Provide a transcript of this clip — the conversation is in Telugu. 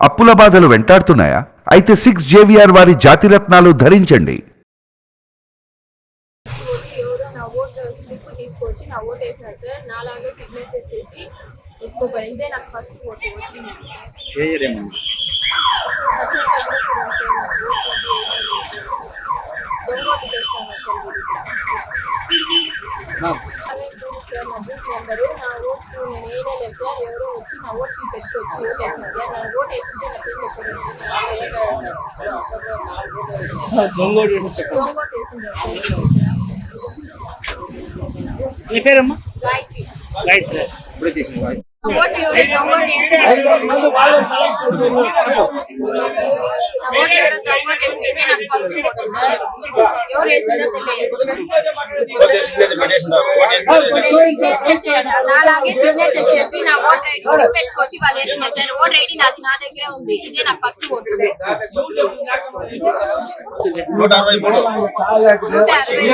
అప్పుల బాధలు వెంటాడుతున్నాయా? అయితే సిక్స్ జేవిఆర్ వారి జాతిరత్నాలు ధరించండి. తీసుకొచ్చి ఓటు సార్ నాలాగే సిగ్నేచర్ చేసి ఇదే నాకు ఫస్ట్ ఓటు వచ్చింది. సార్ నా బూత్ నెంబరు నా ఓటు నేను వేయలేదు సార్ ఎవరో వచ్చి నా ఓటు స్లిప్ ఎత్తుకొచ్చి ఓటు వేసినారు సార్. నా ఓటు వేసుకుంటే నా చేతిలో చూడండి సార్ వేసిండ్రు పేరమ్మా? గాయత్రి. ఇప్పుడే తీసిన ఓటు ఎవరో? ఓటు ఎవరో? వేసింది ఇదే నాకు ఫస్ట్ ఓటు సార్ ఎవరు వేసిందో తెలియదు. నాలాగే సిగ్నేచర్ చేసి నా ఓటర్ ఐడి పెట్టుకొచ్చి వాళ్ళు వేసినారు సార్ ఓటర్ ఐడి నాది నా దగ్గరే ఉంది. ఇదే నాకు ఫస్ట్ ఓటు నూట అరవై మూడు. నూట అరవై